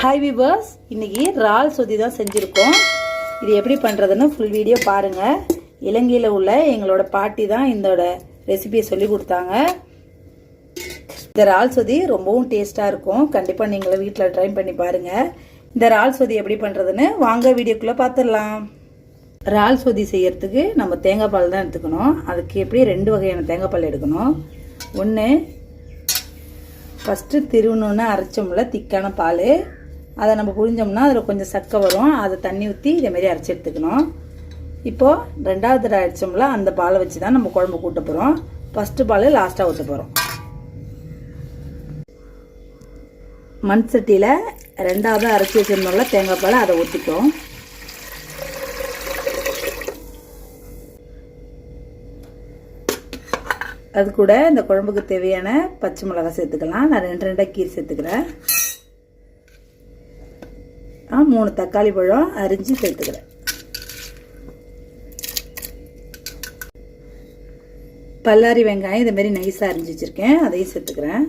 Hi viewers இன்னைக்கு இறால் சொதி தான் செஞ்சுருக்கோம். இது எப்படி பண்ணுறதுன்னு ஃபுல் வீடியோ பாருங்கள் இலங்கையில் உள்ள எங்களோட பாட்டி தான் இதோட ரெசிபியை சொல்லி கொடுத்தாங்க. இந்த ரால் சொதி ரொம்பவும் டேஸ்ட்டாக இருக்கும். கண்டிப்பாக நீங்களும் வீட்டில் ட்ரை பண்ணி பாருங்கள் இந்த இறால் சொதி எப்படி பண்ணுறதுன்னு வாங்க வீடியோக்குள்ளே பார்த்துடலாம் இறால் சொதி செய்யறதுக்கு நம்ம தேங்காய் பால் தான் எடுத்துக்கணும். அதுக்கு எப்படி ரெண்டு வகையான தேங்காய் பால் எடுக்கணும்? ஒன்று ஃபஸ்ட்டு திருவணுன்னு அரைச்சோம்ல திக்கான பால். அதை நம்ம குழிஞ்சோம்னா அதில் கொஞ்சம் சக்கை வரும். அதை தண்ணி ஊற்றி இதேமாரி அரைச்சி எடுத்துக்கணும். இப்போது ரெண்டாவது தடவை அரைச்சோம்ல அந்த பாலை வச்சு தான் நம்ம குழம்பு கூட்ட போகிறோம் ஃபஸ்ட்டு பால் லாஸ்ட்டாக ஊற்ற போகிறோம் மண் சட்டியில் ரெண்டாவது அரைச்சி வச்சிருந்தோம்ல தேங்காய் பால் அதை ஊற்றிட்டோம் அது கூட இந்த குழம்புக்கு தேவையான பச்சை மிளகாய் சேர்த்துக்கலாம். நான் ரெண்டு ரெண்டாக கீர் சேர்த்துக்கிறேன். ஆ மூணு தக்காளி பழம் அரிஞ்சு சேர்த்துக்கிறேன். பல்லாரி வெங்காயம் இதுமாரி மாதிரி நைஸாக அரிஞ்சு வச்சுருக்கேன். அதையும் சேர்த்துக்கிறேன்.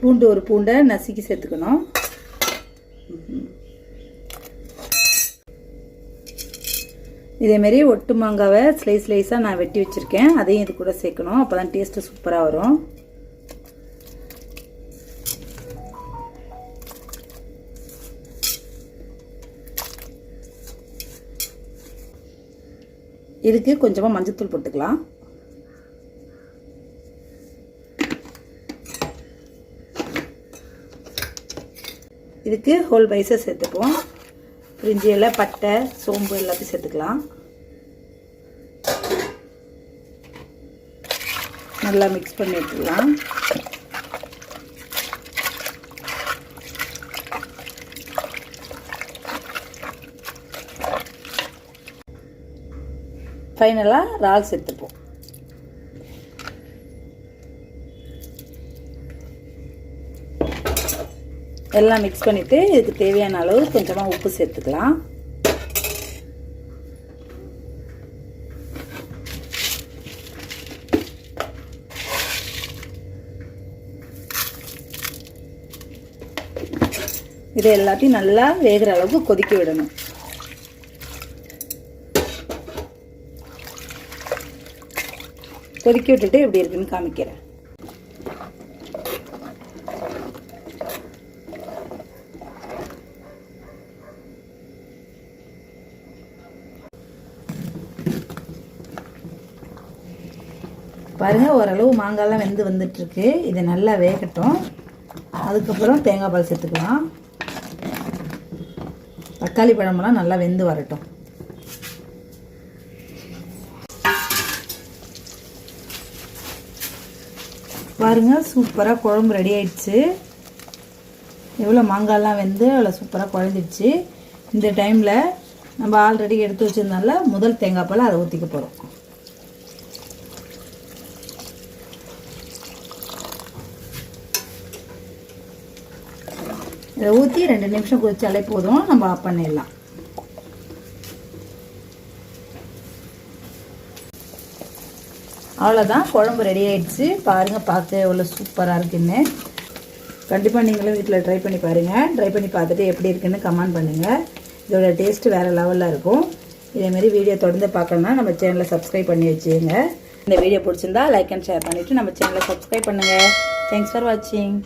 பூண்டு ஒரு பூண்டை நசுக்கி சேர்த்துக்கணும். இதேமாரி ஒட்டு மாங்காவை ஸ்லைஸ் ஸ்லைஸாக நான் வெட்டி வச்சுருக்கேன். அதையும் இது கூட சேர்க்கணும். அப்போ தான் டேஸ்ட்டு சூப்பராக வரும். இதுக்கு கொஞ்சமாக மஞ்சத்தூள் போட்டுக்கலாம். இதுக்கு ஹோல் பைஸை சேர்த்துப்போம் பிரிஞ்சி இலை பட்டை சோம்பு எல்லாத்தையும் சேர்த்துக்கலாம். நல்லா மிக்ஸ் பண்ணி எடுத்துக்கலாம். ஃபைனலாக இறால் சேர்த்துப்போம். எல்லாம் மிக்ஸ் பண்ணிவிட்டு இதுக்கு தேவையான அளவு கொஞ்சமாக உப்பு சேர்த்துக்கலாம். இதை எல்லாத்தையும் நல்லா வேகிற அளவுக்கு கொதிக்க விடணும். கொதிக்க விட்டுட்டு எப்படி இருக்குன்னு காமிக்கிறேன். பாருங்கள் ஓரளவு மாங்காய்லாம் வெந்து வந்துட்டுருக்கு. இது நல்லா வேகட்டும். அதுக்கப்புறம் தேங்காய் பால் சேர்த்துக்கலாம். தக்காளி பழமெல்லாம் நல்லா வெந்து வரட்டும். பாருங்கள் சூப்பராக குழம்பு ரெடி ஆயிடுச்சு. எவ்வளோ மாங்காய்லாம் வெந்து அவ்வளோ சூப்பராக குழஞ்சிடுச்சு. இந்த டைமில் நம்ம ஆல்ரெடி எடுத்து வச்சுருந்தால முதல் தேங்காய் பால் அதை ஊற்றிக்க போகிறோம் இதை ஊற்றி ரெண்டு நிமிஷம் கொதிச்சாலே போதும் நம்ம ஆஃப் பண்ணிடலாம். அவ்வளோதான் குழம்பு ரெடி ஆகிடுச்சு பாருங்கள் பார்த்து எவ்வளோ சூப்பராக இருக்குன்னு. கண்டிப்பாக நீங்களும் வீட்டில் ட்ரை பண்ணி பாருங்கள் ட்ரை பண்ணி பார்த்துட்டு எப்படி இருக்குன்னு கமெண்ட் பண்ணுங்கள் இதோட டேஸ்ட்டு வேறு லெவலில் இருக்கும். இதேமாரி வீடியோ தொடர்ந்து பார்க்கணுன்னா நம்ம சேனலை சப்ஸ்கிரைப் பண்ணி வச்சுங்க இந்த வீடியோ பிடிச்சிருந்தா லைக் அண்ட் ஷேர் பண்ணிவிட்டு நம்ம சேனலை சப்ஸ்கிரைப் பண்ணுங்கள் தேங்க்ஸ் ஃபார் வாட்சிங்